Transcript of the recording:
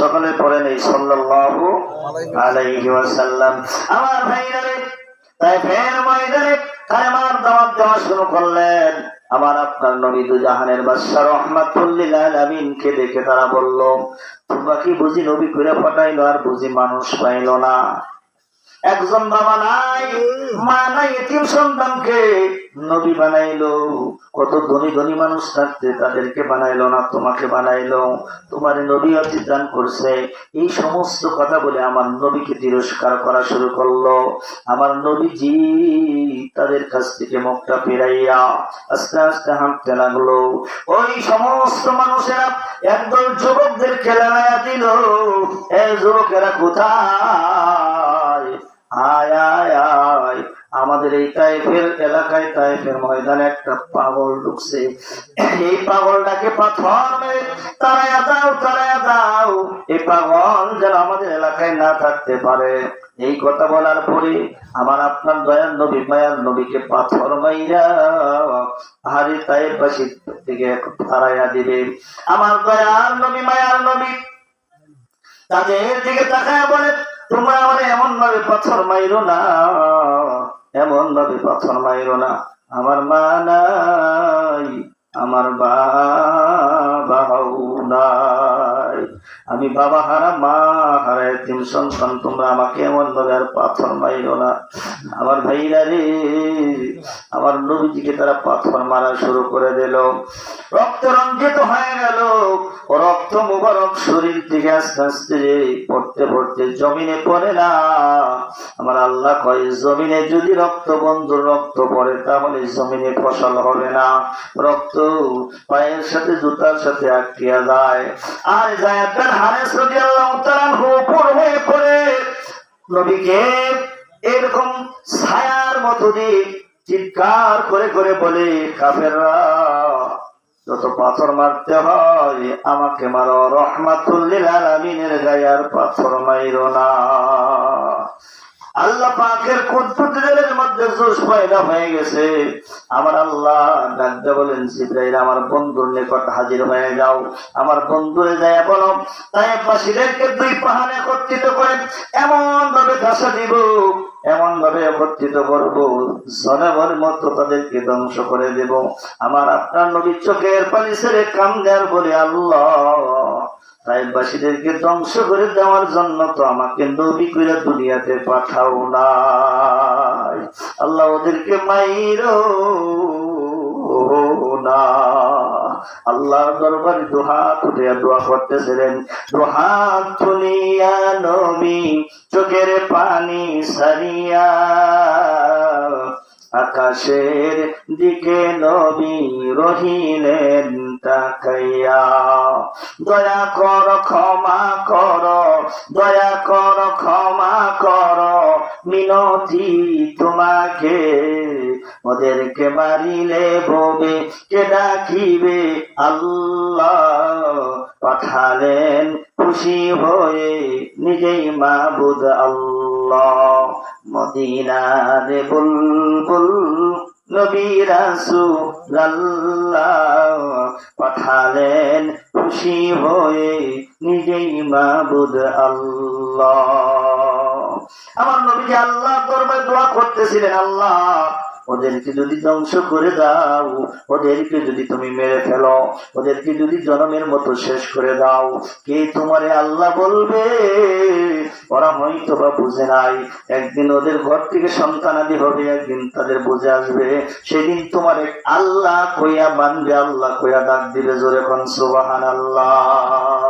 সকলে পড়েন এই সাল্লাল্লাহু আলাইহি আমার তাই ফের ময়দানে দেওয়া শুরু করলেন। আমার আপনার নবী দু জাহানের বাদশা রহমাতুল্লিল দেখে তারা বলল, তোমরা কি বুঝি নবী করে পাঠাইলো আর বুঝি মানুষ পাইলো না? একজন বাবা নাই মা নাই এতিম সন্তানকে নবী বানাইলো। কত ধনী ধনী মানুষ থাকতে তাদেরকে বানাইলো না তোমাকে বানাইলো। তোমার নবী অতিদান করছে। এই সমস্ত কথা বলে আমার নবীকে তিরস্কার করা শুরু করল। আমার নবীজি তাদের কাছ থেকে মুখটা ফিরাইয়া আস্তে আস্তে হাঁটতে লাগল। ওই সমস্ত মানুষেরা একদল যুবকদের খেলানায়া দিল। এই যুবকেরা কোথায়? আয় আয় আয়। আমাদের এই টাইপের এলাকায় টাইপের ময়দানে একটা পাগল ঢুকছে। এই পাগলটাকে তারায়া দাও তারায়া দাও। এই পাগল যেন আমাদের এলাকায় না থাকতে পারে। এই কথা বলার পরে আমার আপনার দয়ার নবী মায়ার নবীকে পাথর মাইরা হারি পাশে থেকে তারাইয়া দিবে। আমার দয়ার নবী মায়ার নবী, তাদের দিকে তাকায় বলে তোমরা আমার এমন ভাবে পাথর মাইরো না এমন ভাবে পাথর মাইরো না। আমার মা নাই, আমার বাবাও নাই আমি বাবা হারা, মা হারা তিন সন্তান, তোমরা আমাকে এমন ভাবে আর পাথর মাইরো না। আমার ভাইরা রে, আমার নবীজিকে তারা পাথর মারা শুরু করে দিল। রক্ত রঞ্জিত হয়ে গেল। রক্ত মুবারক শরীর থেকে আস্তে আস্তে পড়তে পড়তে জমিনে পড়ে না। আমার আল্লাহ কয়, জমিনে যদি রক্ত বন্ধুর রক্ত পড়ে, তাহলে জমিনে ফসল হবে না। রক্ত পায়ের সাথে, জুতার সাথে আটকিয়া যায়। আর যায় পড়ে নবীকে এরকম ছায়ার মতো দিয়ে চিৎকার করে করে বলে, কাফেররা, যত পাথর মারতে হয়, আমাকে মারো। রহমাতুল্লিল আলামিনের গায়ার পাথর মাইরো না। আল্লাহ পাকের কুদ্দুতের মধ্যে জোশ পয়দা হয়ে গেছে। আমার আল্লাহ ডাকতে বলেন, জিব্রাইল, আমার বন্ধুর নিকট হাজির হয়ে যাও। আমার বন্ধুরে যায় বলো তাই পাশিদেরকে দুই পাহাড়ে একত্রিত করে এমন ভাবে ঘাসা দিব এমন ভাবে একত্রিত করব জনগর মতো তাদেরকে ধ্বংস করে দেব। আমার আপনার নবী চোখের পানি ছেড়ে কান্দার বলে আল্লাহ ধ্বংস করে দেওয়ার জন্য তো আমাকে নবী করে দুনিয়াতে পাঠাও নাই। আল্লাহ ওদেরকে মাইরো না। আল্লাহ দরবারে দোহা তুলিয়া দোয়া করতেছিলেন। দোহা তুলিয়া নবী চোখের পানি সারিয়া আকাশের দিকে নবী রহিলেন তাকাইয়া। দয়া কর, ক্ষমা কর, দয়া কর, ক্ষমা কর, মিনতি তোমাকে। ওদেরকে মারিলে ববে, কে ডাকিবে? আল্লাহ পাঠালেন খুশি হয়ে নিজেই মাবুদ আল্লাহ। মদিনার বুলবুল পাঠালেন খুশি হয়ে নিজেই মাবুদ আল্লাহ। আমার নবী আল্লাহ দরবারে দোয়া করতেছিলেন, আল্লাহ ওদেরকে যদি ধ্বংস করে দাও, ওদেরকে যদি তুমি মেরে ফেলো, ওদেরকে যদি জনমের মতো শেষ করে দাও, কে তোমারে আল্লাহ বলবে? ওরা হয়তো বা বুঝে নাই। একদিন ওদের ঘর থেকে সন্তানাদি হবে, একদিন তাদের বুঝে আসবে। সেদিন তোমার আল্লাহ কইয়া মানবে, আল্লাহ কইয়া ডাক দিবে জোরে কোন সুবাহান আল্লাহ